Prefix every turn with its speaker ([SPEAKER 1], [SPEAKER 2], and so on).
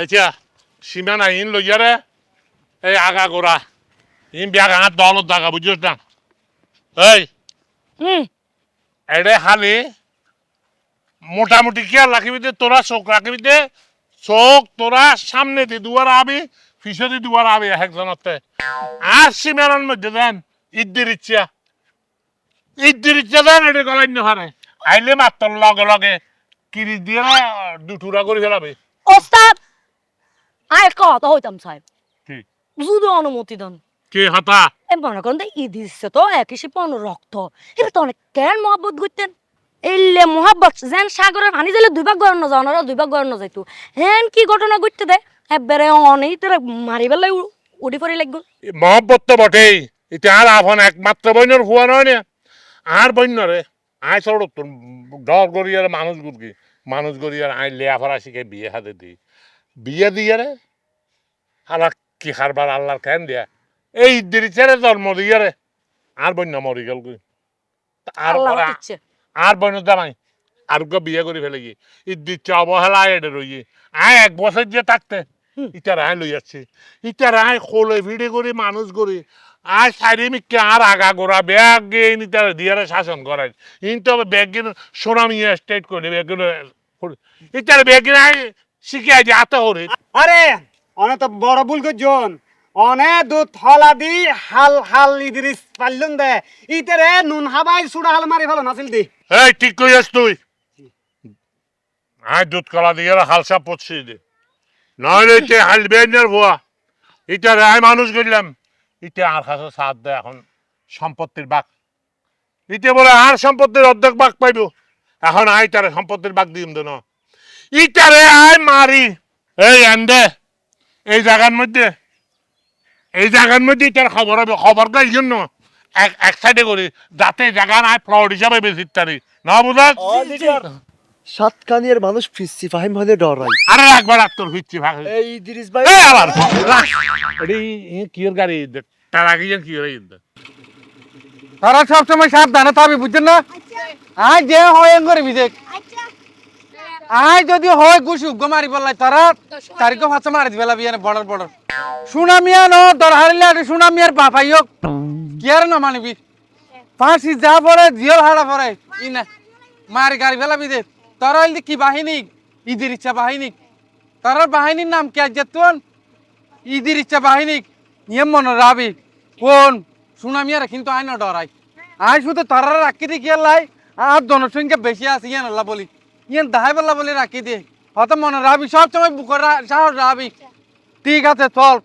[SPEAKER 1] এতিয়া সীমানা ইন লইয়ারে এই আগা গোড়া ইন বিয়াগ হাত দলত দাগা বুঝছিস না এই
[SPEAKER 2] হুম
[SPEAKER 1] এডে খালি মোটামুটি কি আর রাখিবি দে তোরা চোখ রাখিবি দে চোখ তোরা সামনে দি দুয়ার আবি পিছে দি দুয়ার আবি একজনতে আর সীমানার মধ্যে দেন ইদ্দির ইচ্ছা ইদ্দির ইচ্ছা দেন এটা গলাই নহারে আইলে মাত্র লগে লগে কিরি দিয়ে দুটুরা করে ফেলাবে
[SPEAKER 2] ওস্তাদ আয় কথা হইতাম সাহেব যদি অনুমতি দেন।
[SPEAKER 1] কি হতা?
[SPEAKER 2] এ মনে করেন তো ঈদ দিচ্ছে তো একই সে রক্ত। এবার তো অনেক কেন মহাব্বত করতেন? এলে মহাব্বত যেন সাগরের পানি দিলে দুই ভাগ গড়ানো যাও না দুই ভাগ গড়ানো যাইতো হেন কি ঘটনা ঘটতে দেয় এবারে অনেক তোরা মারি বেলায় উঠি পড়ি লাগবে।
[SPEAKER 1] মহব্বত তো বটেই। এটা আর আফন একমাত্র বইনর হুয়া নয় না। আর বইনরে আয় সড় তোর ডর গড়িয়ার মানুষ গুরকি মানুষ গড়িয়ার আই লেয়া ফরা শিখে বিয়ে হাতে দি বিয়ে দিয়ে রে? আল্লাহ কি হারবার আল্লাহর কেন দিয়া? এই দিরি ছেড়ে জন্ম দিয়ে রে। আর বন্য মরি গেল। আর আর বন্য জামাই আর গো বিয়ে করে ফেলে গিয়ে। ই দিচ্ছে অবহেলা এডে রইয়ে। আয় এক বছর যে থাকতে। ইটার আয় লই যাচ্ছে ইটার আয় খোলে ভিড়ে করে মানুষ করে। আয় সাইডে মিকে আর আগা গোড়া ব্যাগ গিয়ে ইতার দিয়ারে শাসন করায়। ইন তো ব্যাগ গিয়ে সোনামিয়া স্টেট করে ব্যাগ ইটার ব্যাগ গিয়ে আয় শিখে আজ আতে হরে।
[SPEAKER 3] আরে অনে তো বড় ভুল করছন। অনে দুধ হলা দি হাল হাল ইদিরিস পারলুন দে। ইতেরে নুন হাবাই সুড়া হাল মারি ফেলো নাছিল দি।
[SPEAKER 1] এই ঠিক কইয়াস তুই? আয় দুধ কলা দিয়ে হালসা পড়ছি দে। নইলে ইতে হাল বেনের ভুয়া। ইটার আয় মানুষ গেলাম ইতে আর কাছে সাথ দেয় এখন সম্পত্তির বাক। ইতে বলে আর সম্পত্তির অর্ধেক বাক পাইব। এখন আয় তারে সম্পত্তির বাক দিম দেন ইটারে আয় মারি। এই এন্দে এই জায়গার মধ্যে। এই জায়গার মধ্যে ইটার খবর হবে। খবরটা এই জন্য। এক এক সাইডে করি। যাতে জায়গা নাই ফ্লড হিসাবে বেশি তারি না বুঝা?
[SPEAKER 4] সাতকানিয়ার মানুষ ফিসছি ফাহিম হলে ডরাই
[SPEAKER 1] আরে একবার তোর ফিরছি ভাগ
[SPEAKER 4] এই ইদ্রিস ভাই।
[SPEAKER 1] এই আবার ই কির গাড়ি? তার আগে যেন কি হই
[SPEAKER 3] তারা সব সময় সাবধানে থাকবি বুঝছেন না? আজ যে হয় করে বিদেক আজ যদি হয় গুছ উগ্র মারি বললাই তারা। তারিখ ভাষা মারি দিবেলা বিয়ানে বর্ডার বর্ডার সুনামিয়া ন তোর হারিলে আর সুনামিয়ার বাপাই হোক। কি আর না মানিবি? ফাঁসি যা পড়ে জিয়ল হারা পড়ে ই না মারি গাড়ি ফেলা বিদে। তোর হইলি কি বাহিনী? ইদির ইচ্ছা বাহিনী। তোর বাহিনীর নাম কি আজ তুন ইদির ইচ্ছা বাহিনী। নিয়ম মনে রাবি। কোন? সুনামিয়ারা কিন্তু আইন ডরাই। আই শুধু তারা আকৃতি দিয়ে গিয়ে লাই আর জনসংখ্যা বেশি আছে ইয়ান আল্লাহ বলি। ইয়ান দাহাই বেলা বলে রাখি দিয়ে হয়তো মনে রাখবি সব সময় বুকের সাহস রাখবি ঠিক আছে, চল।